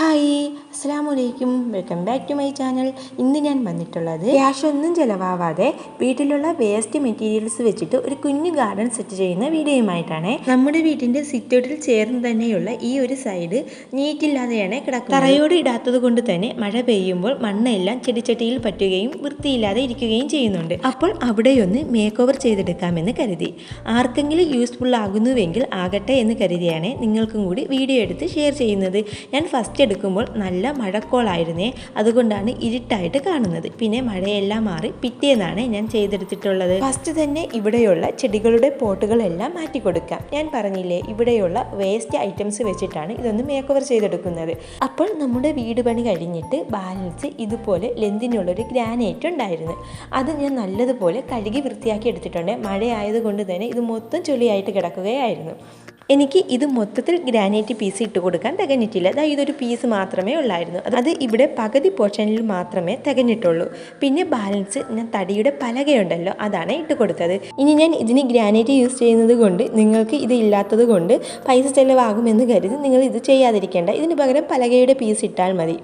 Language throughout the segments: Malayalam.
ഹായ് അസ്സാം വലൈക്കും welcome back to my channel. ഇന്ന് ഞാൻ വന്നിട്ടുള്ളത് ക്യാഷ് ഒന്നും ചിലവാവാതെ വീട്ടിലുള്ള വേസ്റ്റ് മെറ്റീരിയൽസ് വെച്ചിട്ട് ഒരു കുഞ്ഞു ഗാർഡൻ സെറ്റ് ചെയ്യുന്ന വീഡിയോയുമായിട്ടാണ്. നമ്മുടെ വീട്ടിന്റെ സിറ്റൗട്ടിൽ ചേർന്ന് തന്നെയുള്ള ഈ ഒരു സൈഡ് നീറ്റില്ലാതെയാണ് കിടക്കുന്നത്. തറയോട് ഇടാത്തത് കൊണ്ട് തന്നെ മഴ പെയ്യുമ്പോൾ മണ്ണെല്ലാം ചെടിച്ചട്ടിയിൽ പറ്റുകയും വൃത്തിയില്ലാതെ ഇരിക്കുകയും ചെയ്യുന്നുണ്ട്. അപ്പോൾ അവിടെയൊന്ന് മേക്ക് ഓവർ ചെയ്തെടുക്കാമെന്ന് കരുതി. ആർക്കെങ്കിലും യൂസ്ഫുൾ ആകുന്നുവെങ്കിൽ ആകട്ടെ എന്ന് കരുതിയാണ് നിങ്ങൾക്കും കൂടി വീഡിയോ എടുത്ത് ഷെയർ ചെയ്യുന്നത്. ഞാൻ ഫസ്റ്റ് എടുക്കുമ്പോൾ നല്ല മഴക്കോളായിരുന്നേ. അതുകൊണ്ടാണ് ഇരുട്ടായിട്ട് കാണുന്നത്. പിന്നെ മഴയെല്ലാം മാറി പിറ്റേന്നാണ് ഞാൻ ചെയ്തെടുത്തിട്ടുള്ളത്. ഫസ്റ്റ് തന്നെ ഇവിടെയുള്ള ചെടികളുടെ പോട്ടുകളെല്ലാം മാറ്റി കൊടുക്കാം ഞാൻ പറഞ്ഞില്ലേ ഇവിടെയുള്ള വേസ്റ്റ് ഐറ്റംസ് വെച്ചിട്ടാണ് ഇതൊന്ന് മേക്ക് ഓവർ ചെയ്തെടുക്കുന്നത്. അപ്പോൾ നമ്മുടെ വീട് പണി കഴിഞ്ഞിട്ട് ബാലൻസ് ഇതുപോലെ ലെന്തിനുള്ളൊരു ഗ്രാനൈറ്റ് ഉണ്ടായിരുന്നു. അത് ഞാൻ നല്ലതുപോലെ കഴുകി വൃത്തിയാക്കി എടുത്തിട്ടുണ്ട്. മഴയായതുകൊണ്ട് തന്നെ ഇത് മൊത്തം ചൊളിയായിട്ട് കിടക്കുകയായിരുന്നു. എനിക്ക് ഇത് മൊത്തത്തിൽ ഗ്രാനൈറ്റ് പീസ് ഇട്ട് കൊടുക്കാൻ തികഞ്ഞിട്ടില്ല. അതായത് ഇതൊരു പീസ് മാത്രമേ ഉള്ളായിരുന്നു. അത് ഇവിടെ പകുതി പോർഷനിൽ മാത്രമേ തികഞ്ഞിട്ടുള്ളൂ. പിന്നെ ബാലൻസ് ഞാൻ തടിയുടെ പലകയുണ്ടല്ലോ അതാണ് ഇട്ട് കൊടുത്തത്. ഇനി ഞാൻ ഇതിന് ഗ്രാനൈറ്റ് യൂസ് ചെയ്യുന്നത് കൊണ്ട് നിങ്ങൾക്ക് ഇത് ഇല്ലാത്തത് കൊണ്ട് പൈസ ചെലവാകുമെന്ന് കരുതി നിങ്ങൾ ഇത് ചെയ്യാതിരിക്കേണ്ട. ഇതിന് പകരം പലകയുടെ പീസ് ഇട്ടാൽ മതി.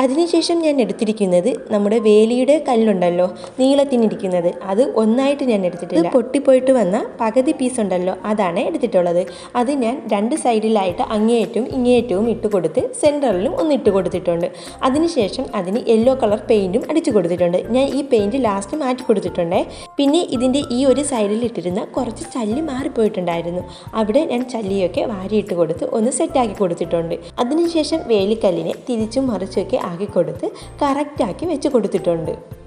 അതിനുശേഷം ഞാൻ എടുത്തിരിക്കുന്നത് നമ്മുടെ വേലിയുടെ കല്ലുണ്ടല്ലോ നീളത്തിനിരിക്കുന്നത്. അത് ഒന്നായിട്ട് ഞാൻ എടുത്തിട്ടില്ല. പൊട്ടിപ്പോയിട്ട് വന്ന പകുതി പീസ് ഉണ്ടല്ലോ അതാണ് എടുത്തിട്ടുള്ളത്. അത് ഞാൻ രണ്ട് സൈഡിലായിട്ട് അങ്ങേയറ്റവും ഇങ്ങേയറ്റവും ഇട്ട് കൊടുത്ത് സെന്ററിലും ഒന്ന് ഇട്ട് കൊടുത്തിട്ടുണ്ട്. അതിനുശേഷം അതിന് യെല്ലോ കളർ പെയിന്റും അടിച്ചു കൊടുത്തിട്ടുണ്ട്. ഞാൻ ഈ പെയിന്റ് ലാസ്റ്റ് മാറ്റി കൊടുത്തിട്ടുണ്ട്. പിന്നെ ഇതിന്റെ ഈ ഒരു സൈഡിൽ ഇട്ടിരുന്ന കുറച്ച് ചല്ലി മാറിപ്പോയിട്ടുണ്ടായിരുന്നു. അവിടെ ഞാൻ ചല്ലിയൊക്കെ വാരിയിട്ട് കൊടുത്ത് ഒന്ന് സെറ്റാക്കി കൊടുത്തിട്ടുണ്ട്. അതിനുശേഷം വേലിക്കല്ലിനെ തിരിച്ചും മറിച്ചൊക്കെ കൊടുത്ത് കറക്റ്റാക്കി വെച്ച് കൊടുത്തിട്ടുണ്ട്.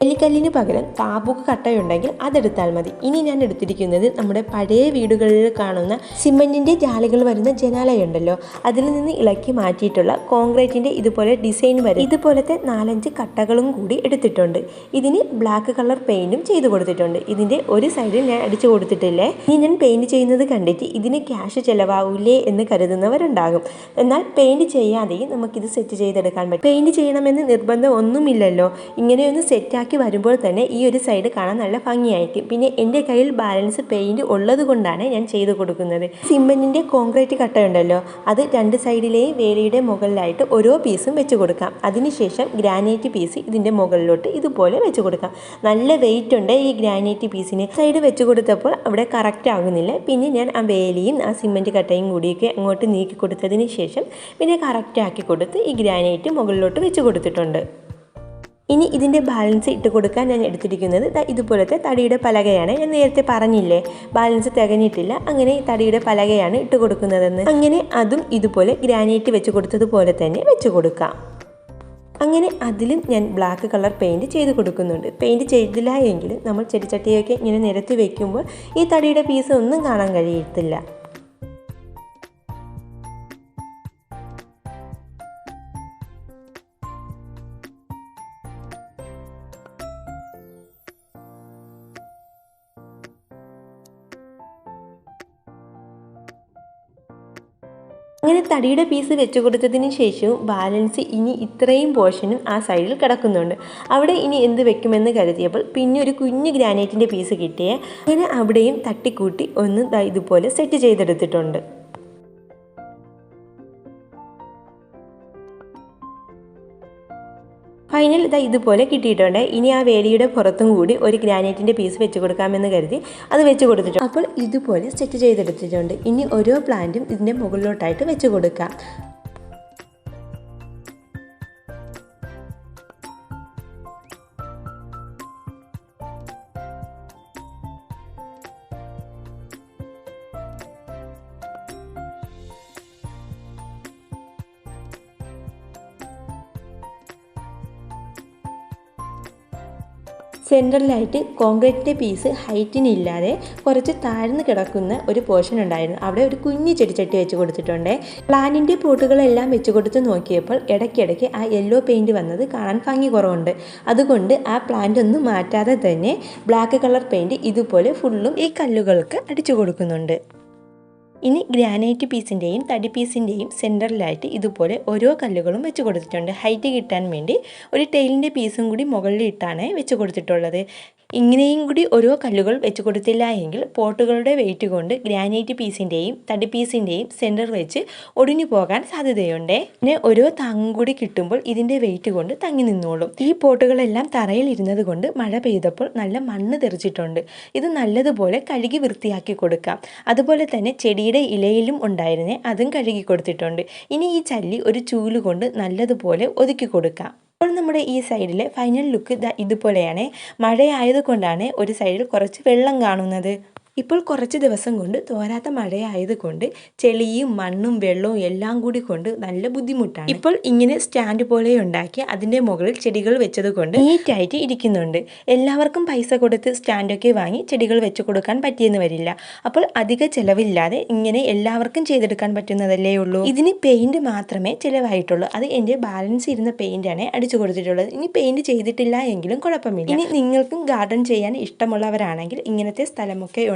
എല്ലിക്കല്ലിന് പകരം താബൂക്ക് കട്ടയുണ്ടെങ്കിൽ അതെടുത്താൽ മതി. ഇനി ഞാൻ എടുത്തിരിക്കുന്നത് നമ്മുടെ പഴയ വീടുകളിൽ കാണുന്ന സിമന്റിന്റെ ജാലികൾ വരുന്ന ജനാലയുണ്ടല്ലോ. അതിൽ നിന്ന് ഇളക്കി മാറ്റിയിട്ടുള്ള കോൺക്രീറ്റിന്റെ ഇതുപോലെ ഡിസൈൻ വരും. ഇതുപോലത്തെ നാലഞ്ച് കട്ടകളും കൂടി എടുത്തിട്ടുണ്ട്. ഇതിന് ബ്ലാക്ക് കളർ പെയിന്റും ചെയ്തു കൊടുത്തിട്ടുണ്ട്. ഇതിന്റെ ഒരു സൈഡിൽ ഞാൻ അടിച്ചു കൊടുത്തിട്ടില്ലേ? ഇനി ഞാൻ പെയിന്റ് ചെയ്യുന്നത് കണ്ടിട്ട് ഇതിന് ക്യാഷ് ചിലവാകില്ലേ എന്ന് കരുതുന്നവരുണ്ടാകും. എന്നാൽ പെയിന്റ് ചെയ്യാതെയും നമുക്കിത് സെറ്റ് ചെയ്തെടുക്കാൻ പറ്റും. പെയിന്റ് ചെയ്യണമെന്ന് നിർബന്ധം ഒന്നുമില്ലല്ലോ. ഇങ്ങനെയൊന്ന് സെറ്റാക്കി ഉണ്ടാക്കി വരുമ്പോൾ തന്നെ ഈ ഒരു സൈഡ് കാണാൻ നല്ല ഭംഗിയായിരിക്കും. പിന്നെ എന്റെ കയ്യിൽ ബാലൻസ് പെയിന്റ് ഉള്ളത് കൊണ്ടാണ് ഞാൻ ചെയ്ത് കൊടുക്കുന്നത്. സിമെന്റിന്റെ കോൺക്രീറ്റ് കട്ടയുണ്ടല്ലോ അത് രണ്ട് സൈഡിലെയും വേലിയുടെ മുകളിലായിട്ട് ഓരോ പീസും വെച്ച് കൊടുക്കാം. അതിനുശേഷം ഗ്രാനൈറ്റ് പീസ് ഇതിന്റെ മുകളിലോട്ട് ഇതുപോലെ വെച്ച് കൊടുക്കാം. നല്ല വെയിറ്റ് ഉണ്ട് ഈ ഗ്രാനൈറ്റ് പീസിന് സൈഡ് വെച്ച് കൊടുത്തപ്പോൾ അവിടെ കറക്റ്റ് ആകുന്നില്ല. പിന്നെ ഞാൻ ആ വേലിയും ആ സിമെന്റ് കട്ടയും കൂടിയൊക്കെ അങ്ങോട്ട് നീക്കി കൊടുത്തതിന് ശേഷം പിന്നെ കറക്റ്റ് ആക്കി കൊടുത്ത് ഈ ഗ്രാനൈറ്റ് മുകളിലോട്ട് വെച്ച് കൊടുത്തിട്ടുണ്ട്. ഇനി ഇതിന്റെ ബാലൻസ് ഇട്ട് കൊടുക്കാൻ ഞാൻ എടുത്തിരിക്കുന്നത് ഇതുപോലത്തെ തടിയുടെ പലകയാണ്. ഞാൻ നേരത്തെ പറഞ്ഞില്ലേ ബാലൻസ് തികഞ്ഞിട്ടില്ല അങ്ങനെ തടിയുടെ പലകയാണ് ഇട്ട് കൊടുക്കുന്നതെന്ന്. അങ്ങനെ അതും ഇതുപോലെ ഗ്രാനൈറ്റ് വെച്ച് കൊടുത്തതുപോലെ തന്നെ വെച്ച് കൊടുക്കാം. അങ്ങനെ അതിലും ഞാൻ ബ്ലാക്ക് കളർ പെയിന്റ് ചെയ്ത് കൊടുക്കുന്നുണ്ട്. പെയിന്റ് ചെയ്തില്ല എങ്കിലും നമ്മൾ ചെടിച്ചട്ടിയൊക്കെ ഇങ്ങനെ നിരത്തി വയ്ക്കുമ്പോൾ ഈ തടിയുടെ പീസ് ഒന്നും കാണാൻ കഴിയത്തില്ല. അങ്ങനെ തടിയുടെ പീസ് വെച്ച് കൊടുത്തതിന് ശേഷവും ബാലൻസ് ഇനി ഇത്രയും പോർഷനും ആ സൈഡിൽ കിടക്കുന്നുണ്ട്. അവിടെ ഇനി എന്ത് വെക്കുമെന്ന് കരുതിയപ്പോൾ പിന്നെ ഒരു കുഞ്ഞു ഗ്രാനൈറ്റിന്റെ പീസ് കിട്ടിയേ. അങ്ങനെ അവിടെയും തട്ടിക്കൂട്ടി ഒന്ന് ഇതുപോലെ സെറ്റ് ചെയ്തെടുത്തിട്ടുണ്ട്. ഫൈനൽ ഇതാ ഇതുപോലെ കിട്ടിയിട്ടുണ്ട്. ഇനി ആ വേലിയുടെ പുറത്തും കൂടി ഒരു ഗ്രാനൈറ്റിന്റെ പീസ് വെച്ച് കൊടുക്കാമെന്ന് കരുതി അത് വെച്ച് കൊടുത്തിട്ടുണ്ട്. അപ്പോൾ ഇതുപോലെ സെറ്റ് ചെയ്തെടുത്തിട്ടുണ്ട്. ഇനി ഓരോ പ്ലാന്റും ഇതിന്റെ മുകളിലോട്ടായിട്ട് വെച്ച് കൊടുക്കാം. സെൻട്രലായിട്ട് കോൺക്രീറ്റിന്റെ പീസ് ഹൈറ്റിനില്ലാതെ കുറച്ച് താഴ്ന്നു കിടക്കുന്ന ഒരു പോർഷൻ ഉണ്ടായിരുന്നു. അവിടെ ഒരു കുഞ്ഞു ചെടിച്ചട്ടി വെച്ച് കൊടുത്തിട്ടുണ്ട്. പ്ലാനിന്റെ പോട്ടുകളെല്ലാം വെച്ച് കൊടുത്ത് നോക്കിയപ്പോൾ ഇടയ്ക്കിടയ്ക്ക് ആ യെല്ലോ പെയിന്റ് വന്നത് കാണാൻ ഭംഗി കുറവുണ്ട്. അതുകൊണ്ട് ആ പ്ലാന്റ് ഒന്നും മാറ്റാതെ തന്നെ ബ്ലാക്ക് കളർ പെയിന്റ് ഇതുപോലെ ഫുള്ളും ഈ കല്ലുകൾക്ക് അടിച്ചു കൊടുക്കുന്നുണ്ട്. ഇനി ഗ്രാനൈറ്റ് പീസിന്റെയും തടി പീസിന്റെയും സെന്ററിലായിട്ട് ഇതുപോലെ ഓരോ കല്ലുകളും വെച്ച് കൊടുത്തിട്ടുണ്ട്. ഹൈറ്റ് കിട്ടാൻ വേണ്ടി ഒരു ടെയിലിന്റെ പീസും കൂടി മുകളിൽ ഇട്ടാണ് വെച്ച് കൊടുത്തിട്ടുള്ളത്. ഇങ്ങനെയും കൂടി ഓരോ കല്ലുകൾ വെച്ച് കൊടുത്തില്ല എങ്കിൽ പോട്ടുകളുടെ വെയിറ്റ് കൊണ്ട് ഗ്രാനൈറ്റ് പീസിന്റെയും തടി പീസിന്റെയും സെന്റർ വെച്ച് ഒടിഞ്ഞു പോകാൻ സാധ്യതയുണ്ട്. പിന്നെ ഓരോ താങ്ങും കൂടി കിട്ടുമ്പോൾ ഇതിന്റെ വെയിറ്റ് കൊണ്ട് തങ്ങി നിന്നോളും. ഈ പോട്ടുകളെല്ലാം തറയിൽ ഇരുന്നത് കൊണ്ട് മഴ പെയ്തപ്പോൾ നല്ല മണ്ണ് തെറിച്ചിട്ടുണ്ട്. ഇത് നല്ലതുപോലെ കഴുകി വൃത്തിയാക്കി കൊടുക്കാം. അതുപോലെ തന്നെ ചെടിയുടെ ഇലയിലും ഉണ്ടായിരുന്നേ അതും കഴുകി കൊടുത്തിട്ടുണ്ട്. ഇനി ഈ ചല്ലി ഒരു ചൂൽ കൊണ്ട് നല്ലതുപോലെ ഒതുക്കി കൊടുക്കാം. ഇപ്പോൾ നമ്മുടെ ഈ സൈഡിലെ ഫൈനൽ ലുക്ക് ഇതുപോലെയാണ്. മഴയായതുകൊണ്ടാണ് ഒരു സൈഡിൽ കുറച്ച് വെള്ളം കാണുന്നത്. ഇപ്പോൾ കുറച്ച് ദിവസം കൊണ്ട് തോരാത്ത മഴയായതുകൊണ്ട് ചെളിയും മണ്ണും വെള്ളവും എല്ലാം കൂടി കൊണ്ട് നല്ല ബുദ്ധിമുട്ടാണ്. ഇപ്പോൾ ഇങ്ങനെ സ്റ്റാൻഡ് പോലെ ഉണ്ടാക്കി അതിന്റെ മുകളിൽ ചെടികൾ വെച്ചത് കൊണ്ട് നീറ്റായിട്ട് ഇരിക്കുന്നുണ്ട്. എല്ലാവർക്കും പൈസ കൊടുത്ത് സ്റ്റാൻഡൊക്കെ വാങ്ങി ചെടികൾ വെച്ച് കൊടുക്കാൻ പറ്റിയെന്ന് വരില്ല. അപ്പോൾ അധിക ചിലവില്ലാതെ ഇങ്ങനെ എല്ലാവർക്കും ചെയ്തെടുക്കാൻ പറ്റുന്നതല്ലേ ഉള്ളൂ? ഇതിന് പെയിന്റ് മാത്രമേ ചിലവായിട്ടുള്ളൂ. അത് എന്റെ ബാലൻസ് ഇരുന്ന പെയിന്റാണ് അടിച്ചു കൊടുത്തിട്ടുള്ളത്. ഇനി പെയിന്റ് ചെയ്തിട്ടില്ല എങ്കിലും കുഴപ്പമില്ല. ഇനി നിങ്ങൾക്കും ഗാർഡൻ ചെയ്യാൻ ഇഷ്ടമുള്ളവരാണെങ്കിൽ ഇങ്ങനത്തെ സ്ഥലമൊക്കെ